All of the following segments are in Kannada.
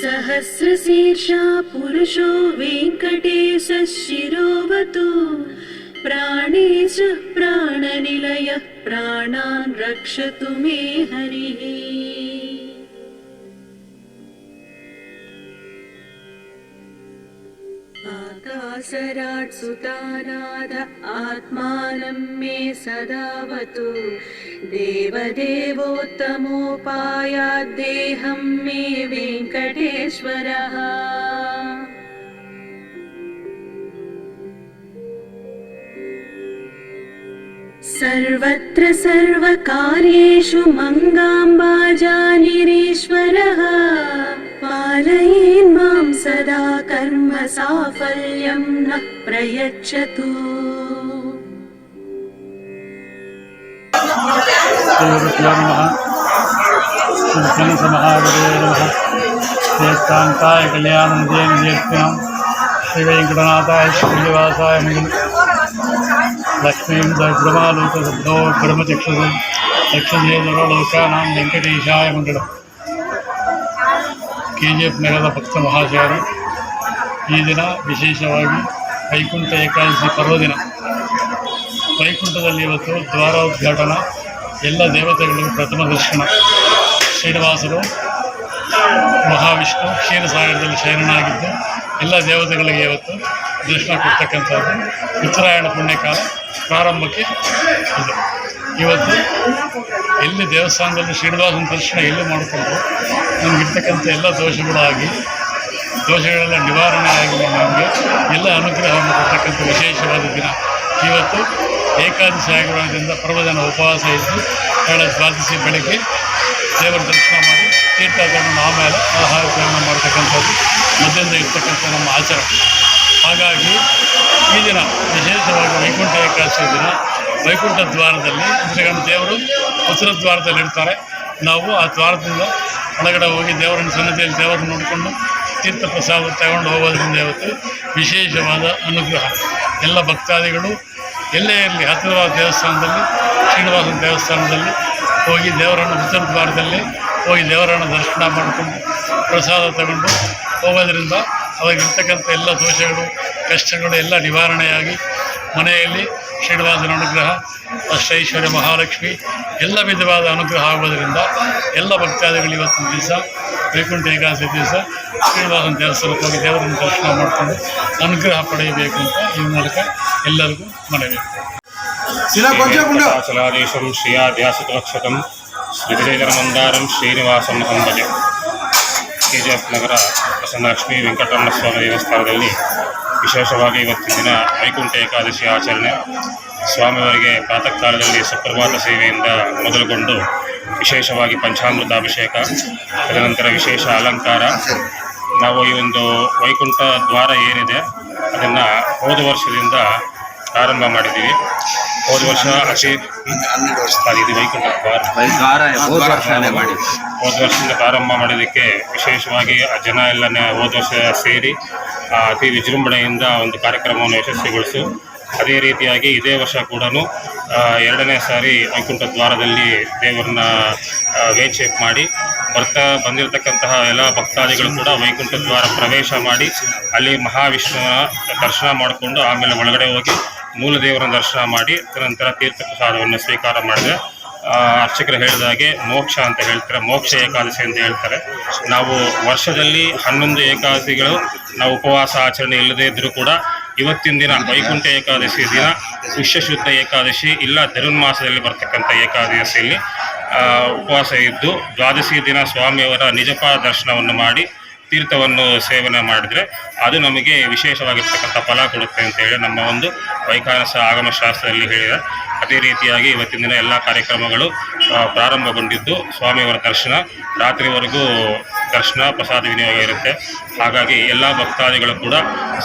सहस्रशीर्षा पुरुषो वेङ्कटेशः शिरोवतु प्राणेश प्राणनिलयः प्राणान् रक्षतु मे हरिः आकाशराट्सुतानाद आत्मानं मे सदावतु। देवदेवोत्तमोपायाद्देहं मे वेङ्कटेश्वरः। सर्वत्र सर्वकार्येषु मङ्गाम्बाजानिरीश्वरः पालयेन् मां सदा कर्म साफल्यं न प्रयच्छतु श्रेष्ठांताय कल्याणं जैन जयत्यां श्रीवेङ्कटनाथाय श्रीनिवासाय लक्ष्मीं दग्रमालोकशब्दो ब्रह्मचक्षुः यक्षदेवलोकानां वेङ्कटेशाय मङ्गलम् ಕೆ ಜಿ ಎಫ್ ನಗರದ ಭಕ್ತ ಮಹಾಶಯರು ಈ ದಿನ ವಿಶೇಷವಾಗಿ ವೈಕುಂಠ ಏಕಾದಶಿ ಪರ್ವದಿನ. ವೈಕುಂಠದಲ್ಲಿ ಇವತ್ತು ದ್ವಾರೋದ್ಘಾಟನ, ಎಲ್ಲ ದೇವತೆಗಳಿಗೂ ಪ್ರಥಮ ದರ್ಶನ. ಶ್ರೀನಿವಾಸರು, ಮಹಾವಿಷ್ಣು ಕ್ಷೀರಸಾಗರದಲ್ಲಿ ಶಯನನಾಗಿದ್ದು ಎಲ್ಲ ದೇವತೆಗಳಿಗೆ ಇವತ್ತು ದರ್ಶನ ಕೊಡ್ತಕ್ಕಂಥದ್ದು. ಉತ್ತರಾಯಣ ಪುಣ್ಯಕಾಲ ಪ್ರಾರಂಭಕ್ಕೆ ಇದೆ. ಇವತ್ತು ಎಲ್ಲಿ ದೇವಸ್ಥಾನದಲ್ಲಿ ಶ್ರೀನಿವಾಸನ ದರ್ಶನ ಎಲ್ಲಿ ಮಾಡಿಕೊಂಡು ನಮಗಿರ್ತಕ್ಕಂಥ ಎಲ್ಲ ದೋಷಗಳಾಗಿ ದೋಷಗಳೆಲ್ಲ ನಿವಾರಣೆ ಆಗಿ ನಮಗೆ ಎಲ್ಲ ಅನುಗ್ರಹವನ್ನು ಕೊಡ್ತಕ್ಕಂಥ ವಿಶೇಷವಾದ ದಿನ. ಇವತ್ತು ಏಕಾದಶಿ ಆಗಿರೋದ್ರಿಂದ ಪರ್ವದಿನ ಉಪವಾಸ ಇದ್ದು ನಾಳೆ ದ್ವಾದಶಿ ಬೆಳಗ್ಗೆ ದೇವರ ದರ್ಶನ ಮಾಡಿ ತೀರ್ಥಾಚರಣೆ ಆಮೇಲೆ ಆಹಾರ ಸೇವನೆ ಮಾಡ್ತಕ್ಕಂಥದ್ದು. ಮೊದಲಿಂದ ಇರ್ತಕ್ಕಂಥ ನಮ್ಮ ಆಚರಣೆ. ಹಾಗಾಗಿ ಈ ದಿನ ವಿಶೇಷವಾಗಿ ವೈಕುಂಠ ಏಕಾದಶಿ ದಿನ, ವೈಕುಂಠ ದ್ವಾರದಲ್ಲಿ ಅಂದರೆ ದೇವರು ಉತ್ತರ ದ್ವಾರದಲ್ಲಿ ಇರ್ತಾರೆ. ನಾವು ಆ ದ್ವಾರದಿಂದ ಒಳಗಡೆ ಹೋಗಿ ದೇವರನ್ನು ಸನ್ನಿಧಿಯಲ್ಲಿ ದೇವರನ್ನು ನೋಡಿಕೊಂಡು ತೀರ್ಥ ಪ್ರಸಾದ ತಗೊಂಡು ಹೋಗೋದ್ರಿಂದ ಇವತ್ತು ವಿಶೇಷವಾದ ಅನುಗ್ರಹ. ಎಲ್ಲ ಭಕ್ತಾದಿಗಳು ಎಲ್ಲೇ ಇರಲಿ, ಹತ್ತಿರವಾದ ದೇವಸ್ಥಾನದಲ್ಲಿ ಶ್ರೀನಿವಾಸನ ದೇವಸ್ಥಾನದಲ್ಲಿ ಹೋಗಿ ದೇವರನ್ನು ಉತ್ತರ ದ್ವಾರದಲ್ಲಿ ಹೋಗಿ ದೇವರನ್ನು ದರ್ಶನ ಮಾಡಿಕೊಂಡು ಪ್ರಸಾದ ತಗೊಂಡು ಹೋಗೋದ್ರಿಂದ ಅದರಲ್ಲಿರ್ತಕ್ಕಂಥ ಎಲ್ಲ ದೋಷಗಳು ಕಷ್ಟಗಳು ಎಲ್ಲ ನಿವಾರಣೆಯಾಗಿ ಮನೆಯಲ್ಲಿ ಶ್ರೀನಿವಾಸನ ಅನುಗ್ರಹ ಅಷ್ಟೈಶ್ವರ್ಯ ಮಹಾಲಕ್ಷ್ಮಿ ಎಲ್ಲ ವಿಧವಾದ ಅನುಗ್ರಹ ಆಗುವುದರಿಂದ ಎಲ್ಲ ಭಕ್ತಾದಿಗಳು ಇವತ್ತಿನ ದಿವಸ ವೈಕುಂಠ ಏಕಾದಶಿ ದಿವಸ ಶ್ರೀನಿವಾಸನ ದೇವಸ್ಥಾನಕ್ಕೆ ಹೋಗಿ ದೇವರನ್ನು ದರ್ಶನ ಮಾಡಿಕೊಂಡು ಅನುಗ್ರಹ ಪಡೆಯಬೇಕು ಅಂತ ಈ ಮೂಲಕ ಎಲ್ಲರಿಗೂ ಮನವಿ. ಶ್ರೀಯಾಧ್ಯಾಸತ ಶ್ರೀ ಶ್ರೀವಿಜಯಕರ ಮಂದಾರಂ ಶ್ರೀನಿವಾಸಂ ಸಂಭಜೆ ಹಂಬಲೆ ಎಫ್ ನಗರ ವೆಂಕಟರಮಣ ಸ್ವಾಮಿ ದೇವಸ್ಥಾನದಲ್ಲಿ ವಿಶೇಷವಾಗಿ ಇವತ್ತಿನ ದಿನ ವೈಕುಂಠ ಏಕಾದಶಿ ಆಚರಣೆ. ಸ್ವಾಮಿಯವರಿಗೆ ಪ್ರಾತಃ ಕಾಲದಲ್ಲಿ ಸುಪ್ರಭಾತ ಸೇವೆಯಿಂದ ಮೊದಲುಗೊಂಡು ವಿಶೇಷವಾಗಿ ಪಂಚಾಮೃತ ಅಭಿಷೇಕ ತದನಂತರ ವಿಶೇಷ ಅಲಂಕಾರ. ನಾವು ಈ ಒಂದು ವೈಕುಂಠ ದ್ವಾರ ಏನಿದೆ, ಅದನ್ನು ಹೋದ ವರ್ಷದಿಂದ ಪ್ರಾರಂಭ ಮಾಡಿದ್ದೀವಿ. ಹೋದ ವರ್ಷ ಅತಿ ಇದು ವೈಕುಂಠ ಹೋದ ವರ್ಷನೇ ಮಾಡಿ ಹೋದ ವರ್ಷದಿಂದ ಪ್ರಾರಂಭ ಮಾಡೋದಕ್ಕೆ ವಿಶೇಷವಾಗಿ ಆ ಜನ ಎಲ್ಲ ಹೋದ ವರ್ಷ ಸೇರಿ ಅತಿ ವಿಜೃಂಭಣೆಯಿಂದ ಒಂದು ಕಾರ್ಯಕ್ರಮವನ್ನು ಯಶಸ್ವಿಗೊಳಿಸು. ಅದೇ ರೀತಿಯಾಗಿ ಇದೇ ವರ್ಷ ಕೂಡ ಎರಡನೇ ಸಾರಿ ವೈಕುಂಠ ದ್ವಾರದಲ್ಲಿ ದೇವರನ್ನ ವೇಚೇಪ್ ಮಾಡಿ ಬರ್ತಾ ಬಂದಿರತಕ್ಕಂತಹ ಎಲ್ಲ ಭಕ್ತಾದಿಗಳು ಕೂಡ ವೈಕುಂಠ ದ್ವಾರ ಪ್ರವೇಶ ಮಾಡಿ ಅಲ್ಲಿ ಮಹಾವಿಷ್ಣುವ ದರ್ಶನ ಮಾಡಿಕೊಂಡು ಆಮೇಲೆ ಒಳಗಡೆ ಹೋಗಿ ಮೂಲ ದೇವರನ್ನು ದರ್ಶನ ಮಾಡಿ ನಂತರ ತೀರ್ಥ ಪ್ರಸಾದವನ್ನು ಸ್ವೀಕಾರ ಮಾಡಿದ್ರೆ ಆ, ಅರ್ಚಕರು ಹೇಳಿದ ಹಾಗೆ ಮೋಕ್ಷ ಅಂತ ಹೇಳ್ತಾರೆ. ಮೋಕ್ಷ ಏಕಾದಶಿ ಅಂತ ಹೇಳ್ತಾರೆ. ನಾವು ವರ್ಷದಲ್ಲಿ ಹನ್ನೊಂದು ಏಕಾದಶಿಗಳು ನಾವು ಉಪವಾಸ ಆಚರಣೆ ಇಲ್ಲದೇ ಇದ್ದರೂ ಕೂಡ ಇವತ್ತಿನ ದಿನ ವೈಕುಂಠ ಏಕಾದಶಿ ದಿನ ಪುಷ್ಯಶುದ್ಧ ಏಕಾದಶಿ ಇಲ್ಲ ಧನುರ್ಮಾಸದಲ್ಲಿ ಬರ್ತಕ್ಕಂಥ ಏಕಾದಶಿಯಲ್ಲಿ ಉಪವಾಸ ಇದ್ದು ದ್ವಾದಶಿ ದಿನ ಸ್ವಾಮಿಯವರ ನಿಜಪಾದ ದರ್ಶನವನ್ನು ಮಾಡಿ ತೀರ್ಥವನ್ನು ಸೇವನೆ ಮಾಡಿದ್ರೆ ಅದು ನಮಗೆ ವಿಶೇಷವಾಗಿರ್ತಕ್ಕಂಥ ಫಲ ಕೊಡುತ್ತೆ ಅಂತ ಹೇಳಿ ನಮ್ಮ ಒಂದು ವೈಖಾನಸ ಆಗಮ ಶಾಸ್ತ್ರದಲ್ಲಿ ಹೇಳಿದ. ಅದೇ ರೀತಿಯಾಗಿ ಇವತ್ತಿನ ದಿನ ಎಲ್ಲ ಕಾರ್ಯಕ್ರಮಗಳು ಪ್ರಾರಂಭಗೊಂಡಿದ್ದು. ಸ್ವಾಮಿಯವರ ದರ್ಶನ, ರಾತ್ರಿವರೆಗೂ ದರ್ಶನ, ಪ್ರಸಾದ ವಿನಿಯೋಗ ಇರುತ್ತೆ. ಹಾಗಾಗಿ ಎಲ್ಲ ಭಕ್ತಾದಿಗಳು ಕೂಡ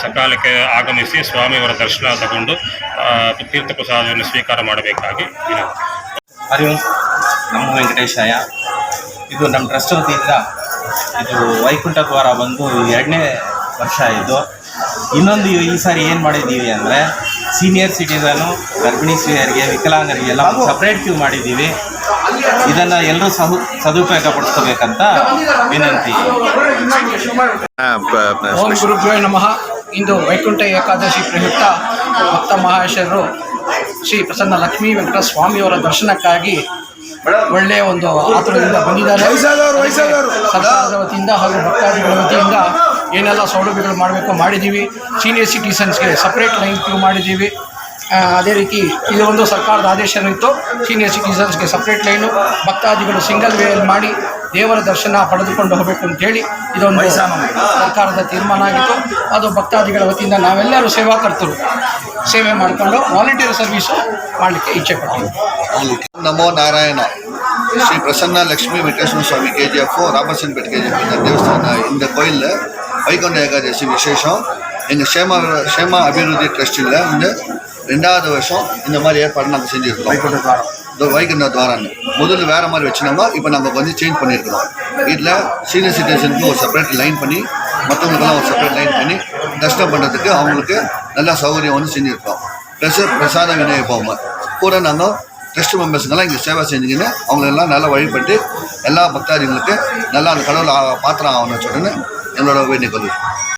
ಸಕಾಲಕ್ಕೆ ಆಗಮಿಸಿ ಸ್ವಾಮಿಯವರ ದರ್ಶನ ತಗೊಂಡು ತೀರ್ಥ ಪ್ರಸಾದವನ್ನು ಸ್ವೀಕಾರ ಮಾಡಬೇಕಾಗಿ ಹರಿ ಓಂ. ನಮೋ ವೆಂಕಟೇಶಾಯ. ಇದು ನಮ್ಮ ಟ್ರಸ್ಟ್ ವತಿಯಿಂದ ಇದು ವೈಕುಂಠ ದ್ವಾರ ಬಂದು ಎರಡನೇ ವರ್ಷ ಇದು. ಇನ್ನೊಂದು ಈ- ಸಾರಿ ಏನು ಮಾಡಿದ್ದೀವಿ ಅಂದರೆ ಸೀನಿಯರ್ ಸಿಟಿಸನು ಗರ್ಭಿಣಿ ಸ್ತ್ರೀಯರಿಗೆ ವಿಕಲಾಂಗರಿಗೆಲ್ಲ ಸಪ್ರೇಟ್ ಕ್ಯೂ ಮಾಡಿದ್ದೀವಿ. ಇದನ್ನು ಎಲ್ಲರೂ ಸಹ ಸದುಪಯೋಗ ಪಡಿಸ್ಕೋಬೇಕಂತ ವಿನಂತಿ ಓಂ ಗುರುಭ್ಯೋ ನಮಃ. ಇಂದು ವೈಕುಂಠ ಏಕಾದಶಿ ಪ್ರಯುಕ್ತ ಭಕ್ತ ಮಹಾಶಯರು ಶ್ರೀ ಪ್ರಸನ್ನ ಲಕ್ಷ್ಮೀ ವೆಂಕಟ ಸ್ವಾಮಿಯವರ ದರ್ಶನಕ್ಕಾಗಿ ಒಳ್ಳೆಯ ಒಂದು ಆತುರದಿಂದ ಬಂದಿದ್ದಾರೆ. ಸರ್ಕಾರದ ವತಿಯಿಂದ ಹಾಗೂ ಭಕ್ತಾದಿಗಳ ವತಿಯಿಂದ ಏನೆಲ್ಲ ಸೌಲಭ್ಯಗಳು ಮಾಡಬೇಕು ಮಾಡಿದ್ದೀವಿ. ಸೀನಿಯರ್ ಸಿಟಿಸನ್ಸ್ಗೆ ಸಪ್ರೇಟ್ ಲೈನ್ ಕ್ಯೂ ಮಾಡಿದ್ದೀವಿ. ಅದೇ ರೀತಿ ಇದು ಒಂದು ಸರ್ಕಾರದ ಆದೇಶ ಇತ್ತು. ಸೀನಿಯರ್ ಸಿಟಿಸನ್ಸ್ಗೆ ಸಪ್ರೇಟ್ ಲೈನು ಭಕ್ತಾದಿಗಳು ಸಿಂಗಲ್ ವೇಯಲ್ಲಿ ಮಾಡಿ ದೇವರ ದರ್ಶನ ಪಡೆದುಕೊಂಡು ಹೋಗಬೇಕು ಅಂತೇಳಿ ಇದೊಂದು ಸರ್ಕಾರದ ತೀರ್ಮಾನ ಆಗಿತ್ತು. ಅದು ಭಕ್ತಾದಿಗಳ ವತಿಯಿಂದ ನಾವೆಲ್ಲರೂ ಸೇವಾಕರ್ತರು ಸೇವೆ ಮಾಡಿಕೊಂಡು ವಾಲಂಟಿಯರ್ ಸರ್ವೀಸು ಮಾಡಲಿಕ್ಕೆ ಇಚ್ಛೆ ಪಡ್ತೀವಿ. ನಮೋ ನಾರಾಯಣ. ஸ்ரீ பிரசன்னா லக்ஷ்மி வெங்கடேஸ்வர சுவாமி கேஜிஎஃப் ராமசன்பேட் கேஜிஎஃப் இந்த தேவஸ்தான இந்த கோயிலில் வைகுண்ட ஏகாதசி விசேஷம். எங்கள் ஷேமா ஷேமா அபிவிருத்தி ட்ரஸ்ட்டில் இந்த ரெண்டாவது வருஷம் இந்த மாதிரி ஏற்பாடு நாங்கள் செஞ்சுருக்கோம். வைகுண்ட துவாரம். வைகுண்ட துவாரான்னு முதல்ல வேறு மாதிரி வச்சுனோமா இப்போ நம்ம வந்து சேஞ்ச் பண்ணியிருக்கிறோம் இதில் சீனியர் சிட்டிசனுக்கு ஒரு செப்பரேட் லைன் பண்ணி மற்றவங்களுக்கெல்லாம் ஒரு செப்பரேட் லைன் பண்ணி தர்ஷனம் பண்ணுறதுக்கு அவங்களுக்கு நல்ல சௌகரியம் வந்து செஞ்சுருக்கோம். ப்ளஸ் பிரசாத விநியோகிப்போம் கூட நாங்கள் ட்ரஸ்ட் மெம்பர்ஸுங்கெல்லாம் இங்கே சேவை செஞ்சுக்கின்னு அவங்களெல்லாம் நல்லா வழிபட்டு எல்லா பக்தாதிகளுக்கு நல்லா அந்த கடவுளை பாத்திரம் ஆகணும்னு சொல்லுன்னு என்னோட வேண்டிக்கொள்ளுது